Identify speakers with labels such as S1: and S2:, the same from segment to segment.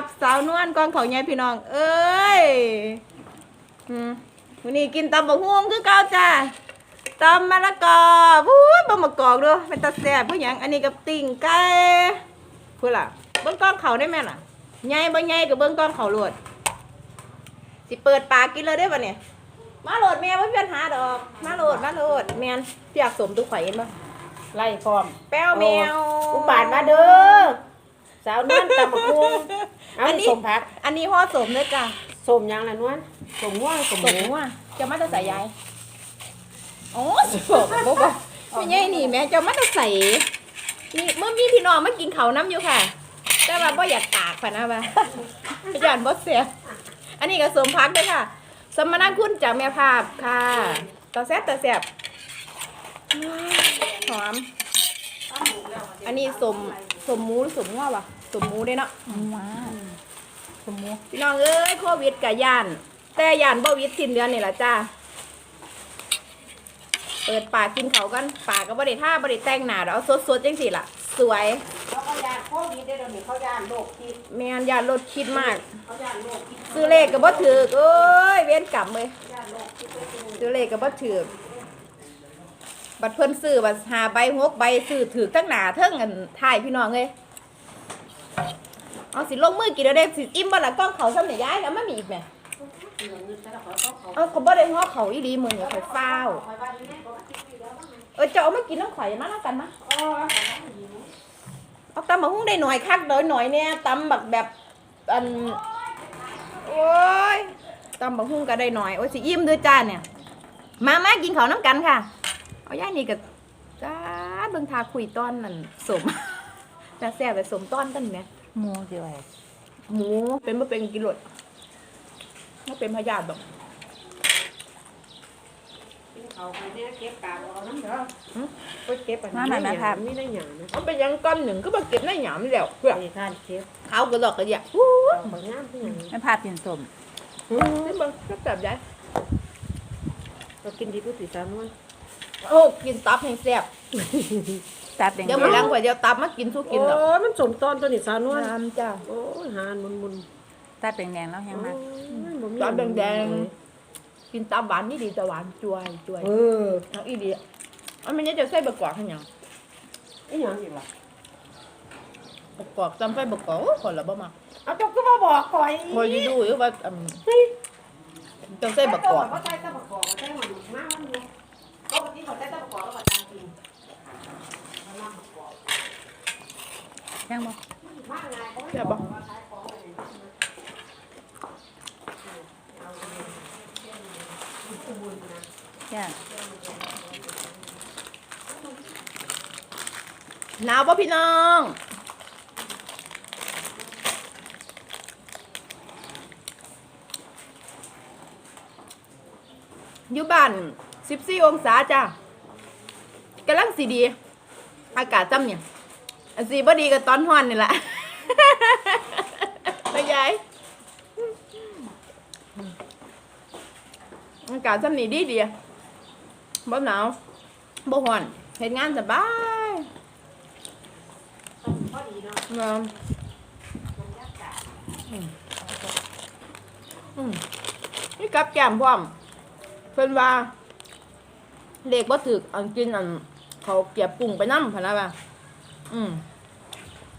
S1: พ่อกับสาวนวลกองเขาใหญ่พี่น้อง เอ้ยอืมวันนี้กินตำบักฮวงคือเก่าจ้าตำมะละกอวู้ยบะมะกอกด้วยเป็นตาแซ่บผู้หยังอันนี้กับติ่งไก่พูดล่ะ เบิ้งกองเขาได้ไหมล่ะใหญ่บ่ใหญ่กับเบิ้งกองเขาโหลดสิเปิดปากกินเลยได้ปะเนี่ยมาโหลดแม่ไม่มีปัญหาดอก มาโหลดมาโหลดแมนพี่อยากสมทุกข่อยเห็นปะ
S2: ไล่พร้อม
S1: แป้วแมว
S2: อุบาทมาเด้อ สาวนวลตำบักฮวงเอา
S1: อันนี้
S2: สมพัก
S1: อันนี้ห่อสมเลยจ้ะ
S2: สมหยังล่ะนวลสมง่วงสม
S1: ส
S2: ห
S1: ม
S2: มู
S1: ว่าจะมาจะใส่ยายโอ้สมบอกว่าไม่ใช่นี่แม่จะมาจะใส่นี่เมื่อมีพี่น้องมากินเขาวน้ำอยู่ค่ะ แต่ว่าบ่อยากตากผ่ะนะว่าประหยัดบ่เสียอันนี้ก็สมพักด้วยค่ะ สมนาคุณจากแม่ภาพค่ะต่อแซ่บต่อแซ่บหอม อันนี้สมสมหมูหรือสมง้อวะสมหมูได้เนาะ
S3: ว้าสมมุติ
S1: พี่น้องเอ้ยโควิดกับย่าน แต่ย่านบ่วิดสิ้นเดือนนี่แหละจ้าเปิดปากกินเขาวกันปากก็บ่ได้ท่าบ่ได้แต่งหน้าดอกเอาสดๆจังสิล่ะ สวย
S2: เขาก็ยานโควิดได้อเดี๋ยวนี้เขายานโรคพิษ
S1: แม่นย่านรถคิดมาก
S2: เขายานโรคพิษ
S1: ซื้อเลขก็บ่ถือกเอ้ยเว้นกรรมเลย
S2: ยานโรคพิษไปกิน
S1: ซื้อเลขก็บ่ถือ บัดเพิ่นซื้อบัดหาใบหกใบซื้อถือทั้งหน้าทั้งอันท้ายพี่น้องเลยเอาสิลงมือกินแล้วได้สิอิ่มบ่ล่ะกล้องเขาซ้ำเนี่ยย้ายแล้วไมันมีอีกแหม
S2: เงินแต่ละเอา
S1: เขาบ่ได้ง้อเขาอีหลีมือเนี่ยเขาฟ้าว
S2: คอยว่ออเจ้าไง
S1: เออจะเอามากินน้ำข่อยมาแล้วกันมะเอาตำบักหุ่งได้หน่อยคักเด้อหน่อยเนี่ยตำแบบแบบอันโอ้ยตำบักหุ่งก็ได้หน่อยโอ้ยสิอิ่มด้วยจ้าเนี่ยมามากินเขาน้ำกันค่ะ เอาย่านี่กับจ้าเบิ่งทาคุยต้อนนั่นสมจะแซ่บไปสมต้อนกันไหม
S3: หมูสิไว้
S1: หมูเป็นบ่เป็นกิโลดไม่เป็นพยาธิดอก
S2: กินเขาไปเนี่ยเก็บปากเอาน้ำเด้อ
S1: ไปเก็บอัน
S3: มา
S1: นี้
S3: หน่อยนะครับ
S2: นี่ได้หยังนะ
S1: เอาไปยังก้อนหนึ่งก็มาเก็บในหยามนี่แหล้วเพื่อ
S2: ไอ้ท่านเก็บ
S1: เขากระดอกกระเดีย
S2: เอาบางน้ำที่หยัง
S3: ไม่พากินสม
S1: นี่เบิ่งก็จับยาย
S2: เรากินดีผู้ติดสาวนวล
S1: โอ้กินตับให้แซ่บ
S3: ตับแดง
S1: เดี๋ยวมื้อหลังข่อยเดี๋ยวตับมากินสู้กินดอก
S2: โอ้ยมันสมตอนตัวนี้สาวนวล
S1: น้ำจ้า
S2: โอ้ยหานมุนมุน
S3: ตับแดงๆแล้วแห้งมาก
S1: ตับแดงๆกินตับหวานนี่ดีจะหวานจวยจวย
S2: เออ
S1: เอาอีดีอันนี้จะใส่บะกอกให้หยัง
S2: ไอ้หยังอีกล่ะ
S1: บะกอกจำใส่บะกอกโอ้คนละบ่มัก
S2: เอาเจ้าก็มาบอกข่อย
S1: คอยสิดูอยู่ว่าอืมจำใส่บะกอก
S2: เขาใส่ตะบะกอกเขาใส่หัวหนุกมากมันอยู่ปกติเขาใส่ตะบะกอกแล้วก็ตามกินเอาน้ำบะกอก
S3: แห้งบ่
S2: มากไงเขาไม่
S1: แซ่บ
S2: บ
S1: บ่
S2: อกว่าใช้ของอะไรเอาบุญนะ
S3: จ้า
S1: หนาวป่ะพี่น้องอยู่บ้าน 14องศาจ้ากำลังสีดี อากาศจำเนี่ยอันสีบ่ดีกับตอนฮ้อนนี่แหละไปยายอากาศจำนี่ดีดีบ่หนาวบ่ฮ้อนเฮ็ดงานสบาย
S2: พอดีเนาะ
S1: งาม
S2: บรรยากาศ
S1: อืมนี่กับแก้มพร้อมเพิ่นว่า เด็กบ่ถึกอันกินอันเขาเก็บปรุงไปนำพะนะว่าอืม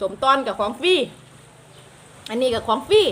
S1: สมตอนกับของฟรีอันนี้กับของฟรี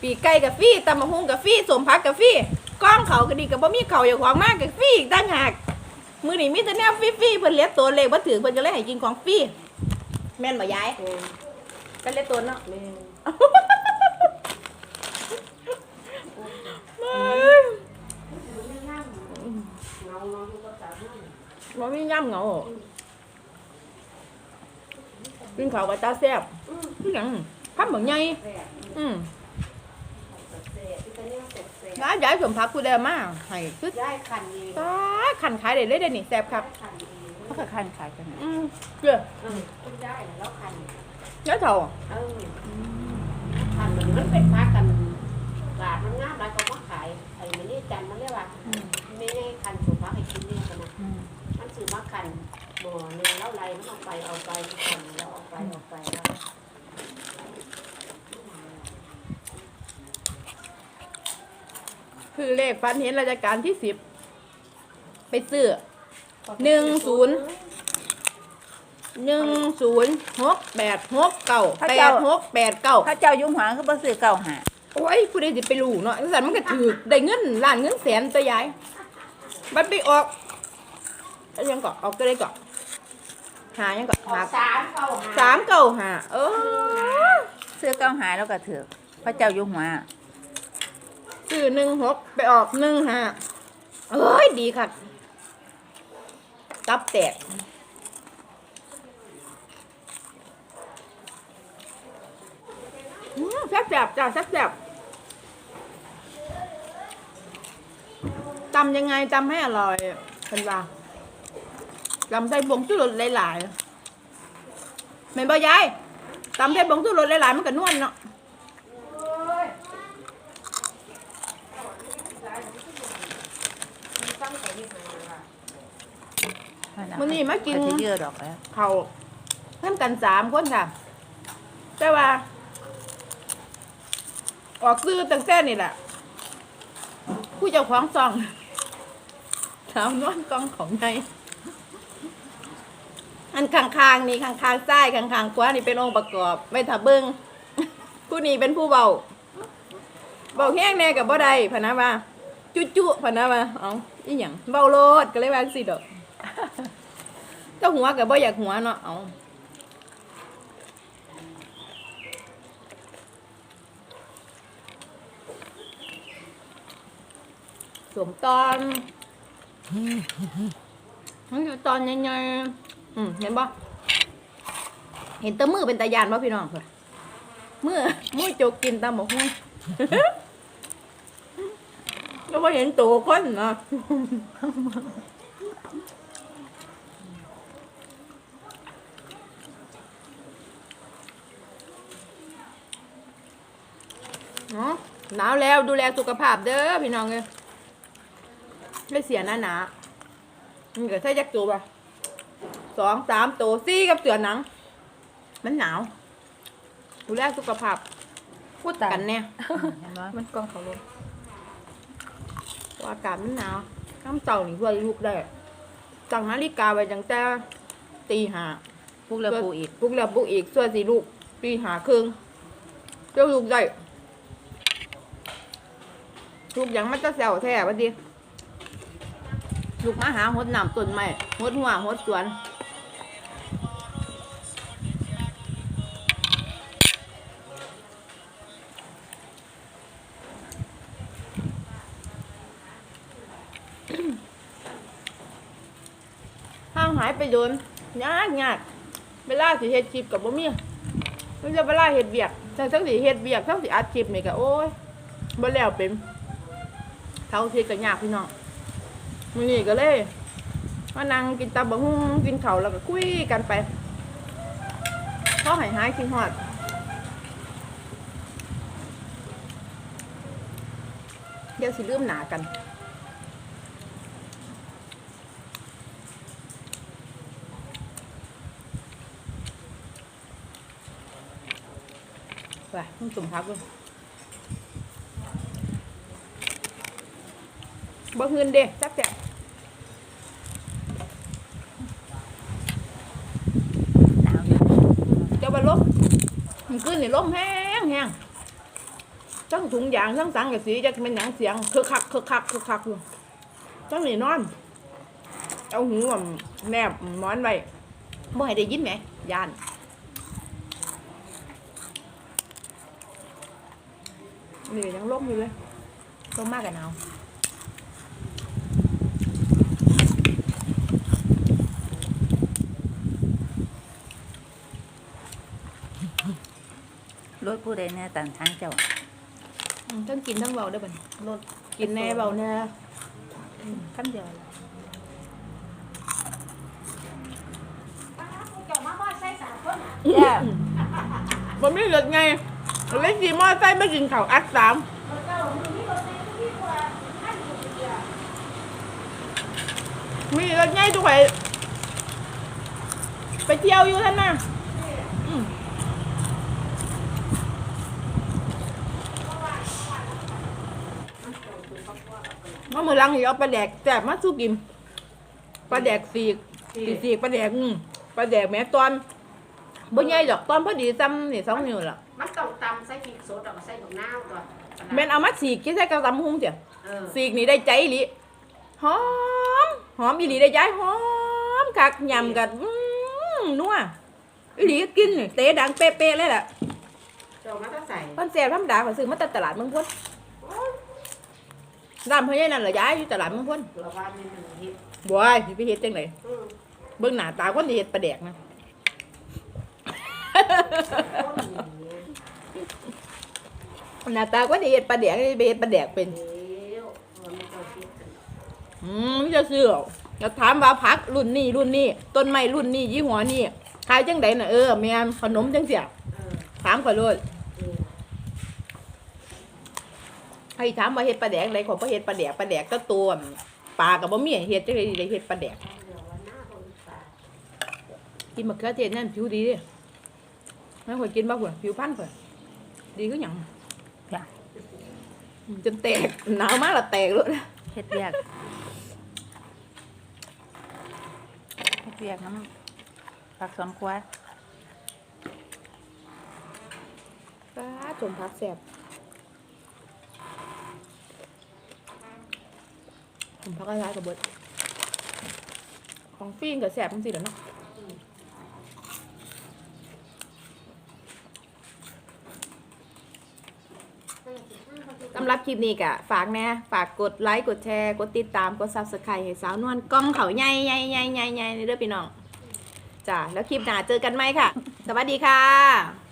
S1: ปีกไก่กับฟรีตำมะฮุ่งกับฟรีสมพักกับฟรีก้องเขาก็ดีกับบ่มีเขาอย่างของมากกับฟรีอีกต่างหากมื้อนี้มีแต่แนวฟรีๆเพิ่นเลียตัวเลขบ่ถึกเพิ่นก็เลยให้กินของฟรีแม่นบ่ยาย
S2: เออ
S1: ก็เลียตัวเนาะ
S2: แม่มันไม่นั่ง เงาเงาอยู่กับสาวนั่น
S1: มันไม่ย่ำเหงาหรอกินข้าวกับตาแซ่บคือหยังพับเหมือนไง
S2: แซ่บ
S1: อืม
S2: แซ่บที่ตอนนี้มันแซ่บแซ่บ
S1: ร้านยายสมพักกูได้มาให้คือ
S2: ย้ายคันดี
S1: ตาขันขายได้เลยเด้อนี่แซ่บครับ
S2: คันดี
S3: เขาก็คันขายกันนะ
S1: อืมเจ้า
S2: เออคุณย้ายแล้วคัน
S1: เจ้าเถ่า
S2: เออคันมันมันเป็นพักกันกาดมันงามแล้วก็มาขายไอ้มันนี่จันมันเรียกว่าไม่ได้คันสุ มาให้กินเนี่ยกันะ
S3: มั
S2: นซื้อมากันบ่อเนื้อเล่าไรมันเอาไปเอาไปกันแล้วเอาไปเอาไปแล้ว
S1: คือเลขฟันเห็นราชการที่สิบไปซื้อหนึ่งศูนย์หนึ่งศูนย์หกแปดหกเก้าแปดหกแปดเก้า
S3: ถ้าเจ้ายุ่งหางก็ไปซื้อเก้าหา
S1: โอ้ยผู้ใดจะไปรู้เนาะสันมันก็ถือได้เงินล้านเงินแสนตัวยาย บัดไปออกเอายังก่อนออกก็ได้ก่อนหายังก่อน
S2: ออ
S1: หาก
S2: สามเก้าหา
S1: สามเก้าหาเออ
S3: ซื้อเก่าหาแล้วก็ถือพระเจ้ายุ่งหวาง
S1: ซื้อหนึ่งหกไปออกหนึ่งห้าเอ้ยดีค่ะตับแตกอืมแซ่บแซ่บจ้าแซ่บแซ่บ ตำยังไงตำให้อร่อยเป็นว่าตำใส่ผงชูรสหลายๆแม่นบ่ยายตำใส่ผงชูรสหลายๆมันก็นวลเนาะมื้อนี้มากิน
S3: ก็สิเยอะดอกแล้ว
S1: เขาทำกันสามคนค่ะ แต่ว่า ออกซื้อตั้งแต่นี่แหละผู้เจ้าของซอง สาวนวลกองของในอันข้างๆนี่ข้างๆซ้ายข้างๆขวานี่เป็นองค์ประกอบไม่ถ้าเบิ้งผู้นี้เป็นผู้เบาเบาแห้งแน่กับบ่ได้พะนะว่า จุจุพะนะว่าเอ๋ออีหยังเบาโลดก็เลยว่าสิดอกเจ้าหัวกับบ่อยากหัวเนาะเอาสวมตอน มันอยู่ตอนใหญ่ๆอืมเห็นบ่เห็นตะมือเป็นตายานบ่พี่น้องเพิ่นมือมือโจกกินตามหมกหุ้งก็บ่เห็นตัวคนนะเนาะหนาวแล้วดูแลสุขภาพเด้อพี่น้องเลย ไม่เสียหน้าหนามันก็ใช่ยักษ์ตัวป่ะสองสามตัวสี่กับเสือหนัง มันหนาวดูแลสุขภาพ พูดกันเนี่ย
S3: เห็นบ่
S1: มันกองเขาลงว่าอากาศมันหนาวน้ำเต่านี่เพื่อลูกได้จังนาฬิกาไว้จังแต่ตีห้า
S3: ปลุกแล้วปลูกอีก
S1: ปลุกแล้วปลุกอีกส่วนสีลูกตีหาครึ่งเจ้าลูกได้ลูกหยังมันจะแซวแท้บัดดี ลูกมาหาหดน้ำต้นไม้หดหัวหดสวนห่างหายไปโดนยากยากเวลาสิเฮ็ดคลิปกับบ่มีมันจะเวลาเฮ็ดเบียกแต่ทั้งสิเฮ็ดเบียกทั้งสิอัดคลิปนี่ก็โอ้ยบ่แล้วเป็นเขาเฮ็ดก็ยากพี่น้อง มื้อนี้ก็เลยมานั่งกินตับบักหุ่งกินข้าวแล้วก็คุยกันไปพอหายหายคิดฮอดเดี๋ยวสิลืมหนากันไปต้องจุ่มพักเลยบ่ฮืนเด้จักแจก
S3: หนาวอยู่
S1: เจ้าบ่ลมมั นนี่ลมแห้งแห้งทั้งถุงยางทั้งสังกะสีจะเป็นหยังเสียงคือคักคือคักคือคักอยู่ทั้งนี่นอน เอาหูแนบหมอนไว้บ่ให้ได้ยินไหมยานนี่ยังล้มอยู่เลยลมมากกับหนา
S3: รถผู้ใดแน่ต่างทางเจ้า
S1: อืมทั้งกินทั้งเบาได้อบัดนี้รสกินแน่เบาแน่อืมขั้นเดียวเลย
S2: เจ้ามาบ่ใส่สามคน
S3: แย่
S1: บ่มีเลือดไงเล่นสีมอไซค์ไม่กินข้าวอัดสาม
S2: เจ้ามีรถในที่กว่าท่านอยู่เดียว
S1: มีเลือดไงทุกไปไปเที่ยวอยู่ท่านน่ะอืม เอา มือหลังอย่าเอาปลาแดกแซ่บมาสู้กินปลาแดกสีกสีสีกปลาแดกอืมปลาแดกแม่ตอนบ่ใหญ่ดอกตอนพอดีซ้ำนี่สองนิ้วล่ะ
S2: มันต้องตำใส่พริกสดเอาใส่บักนาวก่อน
S1: แม่นเอามาสีกกินใส่กระตำหุ้งเจ้ะ
S2: เออ
S1: สีกนี่ได้ใจอีหลีหอมหอมอีหลีได้ใจหอมคักยำกันอืมนัวอีหลีกินนี่เตะดังเป๊ะๆเลยล่ะ
S2: เจ้ามาต้องใส่
S1: มันแซ่บธรรมดาเขาซื้อมาจากตลาดเมืองพ้นร้านเพิ่นยังนั่นล่ะย้ายอยู่ตลาดมืองพ้น
S2: เราว่ามันเป็นเห็ด
S1: บ่ายสิไปเฮ็ดจังได
S2: อืม
S1: เบิ่งหน้าตาคนที่เฮ็ดปลาแดกนะ
S2: ต้นนี้
S1: หน้าตาคนที่เฮ็ดปลาแดกนี่ไปเฮ็ดปลาแดกเป็น
S2: เดี๋ยวมันไม่ต้องคิดกัน
S1: อืมจะซื้อหรอกแล้วถามว่าผักรุ่นนี้รุ่นนี้ต้นไม้รุ่นนี้ยี่ห้อนี้ขายจังไดน่ะเออแม่นขนมจังเสีย
S2: เออ
S1: ถามก่อนเลย
S2: เออ
S1: ให้ถามว่าเฮ็ดปลาแดกอะไรขอยบ่เฮ็ดปลาแดกปลาแดกก็ตัวปลาก็บ่มีให้เฮ็ดจังได๋ได้เฮ็ดปลาแดก
S2: เดี๋ยววันหน้าคนตาย
S1: กินมะเขือเทศนั่นผิวดีเด้แม่ข่อยกินบ่พุ่นผิวพรรณข่อยดีคือหยัง
S3: จ้ะ
S1: อืมจนแตกหนาวมากและแตกเลย
S3: เฮ็ดเวียกเฮ็ดเวียกน้ำผักสวนครัว
S1: ป้าชมพักแสบ ผมพักอะไรกับเบิร์ดของฟิ้งกับแสบทั้งสี่แล้วเนาะสำหรับคลิปนี้กะฝากแน่ฝากกดไลค์ กดแชร์ กดติดตาม กดซับสไครต์ให้สาวนวลกล้องเขาใหญ่ใหญ่ใหญ่ใหญ่ใหญ่เด้อพี่น้องจ้าแล้วคลิปหน้าเจอกันไหมค่ะ สวัสดีค่ะ